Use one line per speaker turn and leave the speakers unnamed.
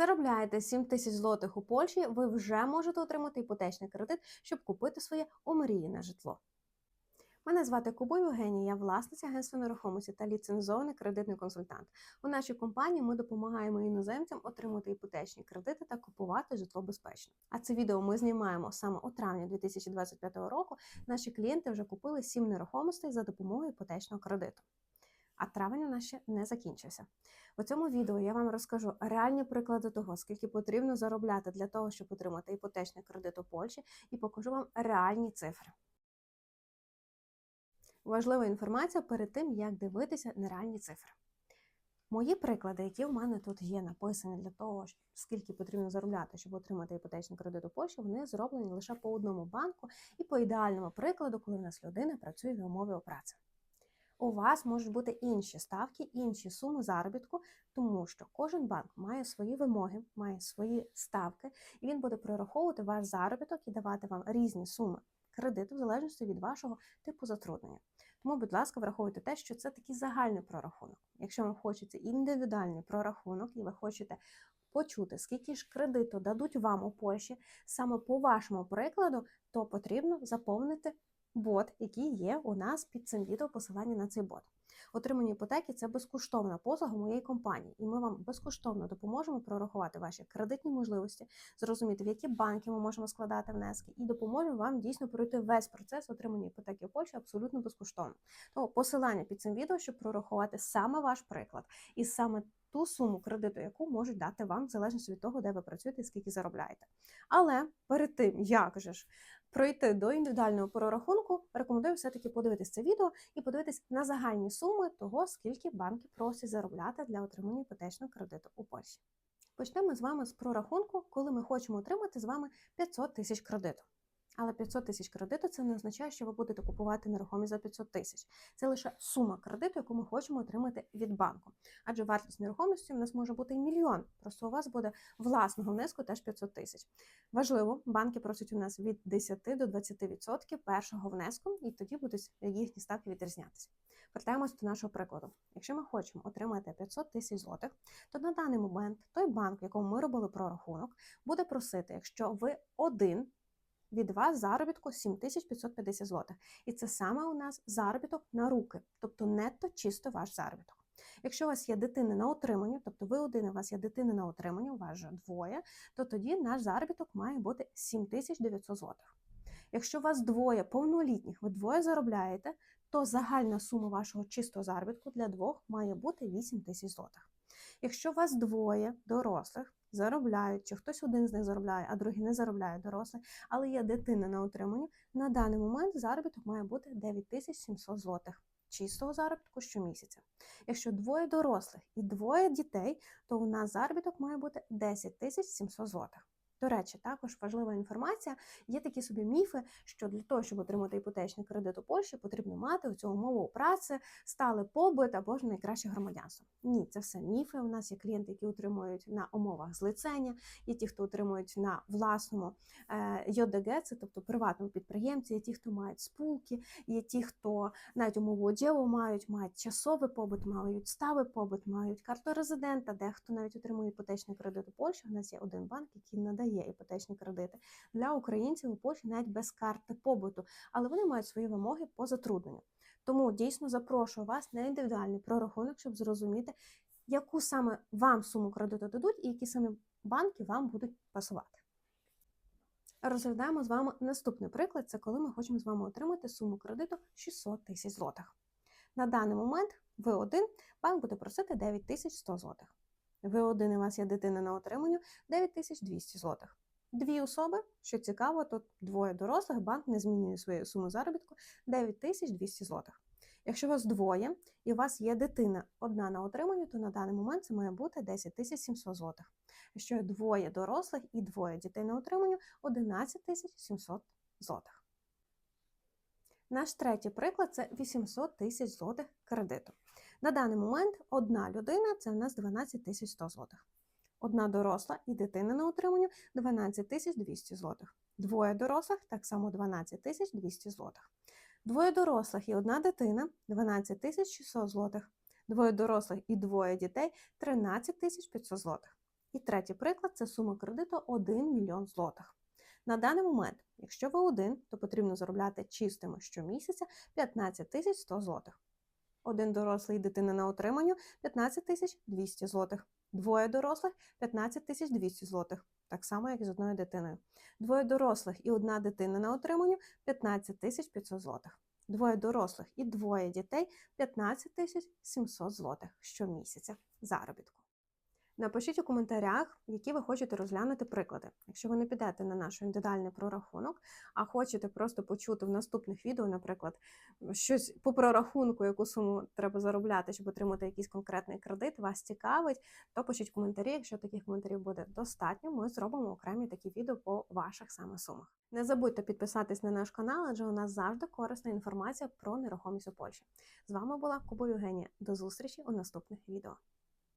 Заробляєте 7 тисяч злотих у Польщі, ви вже можете отримати іпотечний кредит, щоб купити своє омріяне житло. Мене звати Кубо Євгенія, я власниця агентства нерухомості та ліцензований кредитний консультант. У нашій компанії ми допомагаємо іноземцям отримати іпотечні кредити та купувати житло безпечно. А це відео ми знімаємо саме у травні 2025 року. Наші клієнти вже купили 7 нерухомостей за допомогою іпотечного кредиту. А травень у нас ще не закінчився. У цьому відео я вам розкажу реальні приклади того, скільки потрібно заробляти для того, щоб отримати іпотечний кредит у Польщі, і покажу вам реальні цифри. Важлива інформація перед тим, як дивитися на реальні цифри. Мої приклади, які в мене тут є, написані для того, скільки потрібно заробляти, щоб отримати іпотечний кредит у Польщі, вони зроблені лише по одному банку і по ідеальному прикладу, коли в нас людина працює в умові праці. У вас можуть бути інші ставки, інші суми заробітку, тому що кожен банк має свої вимоги, має свої ставки, і він буде прораховувати ваш заробіток і давати вам різні суми кредиту в залежності від вашого типу затруднення. Тому, будь ласка, враховуйте те, що це такий загальний прорахунок. Якщо вам хочеться індивідуальний прорахунок, і ви хочете почути, скільки ж кредиту дадуть вам у Польщі саме по вашому прикладу, то потрібно заповнити бот, який є у нас під цим відео посилання на цей бот. Отримання іпотеки це безкоштовна послуга моєї компанії, і ми вам безкоштовно допоможемо прорахувати ваші кредитні можливості, зрозуміти, в які банки ми можемо складати внески, і допоможемо вам дійсно пройти весь процес отримання іпотеки в Польщі абсолютно безкоштовно. Тому посилання під цим відео, щоб прорахувати саме ваш приклад і саме ту суму кредиту, яку можуть дати вам, в залежності від того, де ви працюєте і скільки заробляєте. Але перед тим, як же ж пройти до індивідуального прорахунку, рекомендую все-таки подивитись це відео і подивитись на загальні суми того, скільки банки просять заробляти для отримання іпотечного кредиту у Польщі. Почнемо з вами з прорахунку, коли ми хочемо отримати з вами 500 тисяч кредиту. Але 500 тисяч кредиту це не означає, що ви будете купувати нерухомість за 500 тисяч. Це лише сума кредиту, яку ми хочемо отримати від банку. Адже вартість нерухомості в нас може бути і мільйон. Просто у вас буде власного внеску теж 500 тисяч. Важливо, банки просять у нас від 10 до 20% першого внеску, і тоді будуть їхні ставки відрізнятися. Вертаємось до нашого прикладу. Якщо ми хочемо отримати 500 тисяч злотих, то на даний момент той банк, в якому ми робили прорахунок, буде просити, якщо ви один від вас заробітку 7550 злотих. І це саме у нас заробіток на руки, тобто нетто чисто ваш заробіток. Якщо у вас є дитини на утриманні, тобто ви один, у вас є дитини на утриманні, у вас же двоє, то тоді наш заробіток має бути 7900 злотих. Якщо у вас двоє повнолітніх, ви двоє заробляєте, то загальна сума вашого чистого заробітку для двох має бути 8 тисяч злотих. Якщо у вас двоє дорослих, заробляють, чи хтось один з них заробляє, а другий не заробляє дорослий, але є дитина на утриманні, на даний момент заробіток має бути 9700 злотих. Чистого заробітку щомісяця. Якщо двоє дорослих і двоє дітей, то у нас заробіток має бути 10 700 злотих. До речі, також важлива інформація. Є такі собі міфи, що для того, щоб отримати іпотечний кредит у Польщі, потрібно мати у цю умову праці, стали побит або ж найкраще громадянство. Ні, це все міфи. У нас є клієнти, які отримують на умовах злицення, є ті, хто отримують на власному е, ЙОДГ, це тобто приватному підприємці, є ті, хто мають спулки, є ті, хто навіть умову одягу мають, мають часовий побут, мають ставий побут, мають карту резидента, дехто навіть отримує іпотечний кредит у Польщі. У нас є один банк, який надає є іпотечні кредити для українців у Польщі навіть без карти побуту, але вони мають свої вимоги по затрудненню. Тому дійсно запрошую вас на індивідуальний прорахунок, щоб зрозуміти, яку саме вам суму кредиту дадуть і які саме банки вам будуть пасувати. Розглядаємо з вами наступний приклад: це коли ми хочемо з вами отримати суму кредиту 600 тисяч злотих. На даний момент ви один банк буде просити 9100 злотих. Ви один, у вас є дитина на отриманню 9200 злотих. Дві особи, що цікаво, тут двоє дорослих, банк не змінює свою суму заробітку 9200 злотих. Якщо у вас двоє і у вас є дитина одна на отриманні, то на даний момент це має бути 10 700 злотих. Якщо двоє дорослих і двоє дітей на отриманню 11 700 злотих. Наш третій приклад це 800 тисяч злотих кредиту. На даний момент одна людина це у нас 12 тисяч 100 злотих. Одна доросла і дитина на утриманню 12 тисяч 200 злотих. Двоє дорослих так само 12 тисяч 200 злотих. Двоє дорослих і одна дитина 12 тисяч 600 злотих. Двоє дорослих і двоє дітей 13 тисяч 500 злотих. І третій приклад це сума кредиту 1 мільйон злотих. На даний момент, якщо ви один, то потрібно заробляти чистими щомісяця 15 тисяч 100 злотих. Один дорослий дитина на утриманню 15 тисяч 200 злотих. Двоє дорослих 15 тисяч 200 злотих, так само, як і з одною дитиною. Двоє дорослих і одна дитина на утриманню 15 тисяч 500 злотих. Двоє дорослих і двоє дітей 15 тисяч 700 злотих щомісяця заробітку. Напишіть у коментарях, які ви хочете розглянути приклади. Якщо ви не підете на наш індивідуальний прорахунок, а хочете просто почути в наступних відео, наприклад, щось по прорахунку, яку суму треба заробляти, щоб отримати якийсь конкретний кредит, вас цікавить, то пишіть коментарі. Якщо таких коментарів буде достатньо, ми зробимо окремі такі відео по ваших саме сумах. Не забудьте підписатись на наш канал, адже у нас завжди корисна інформація про нерухомість у Польщі. З вами була Куба Євгенія. До зустрічі у наступних відео.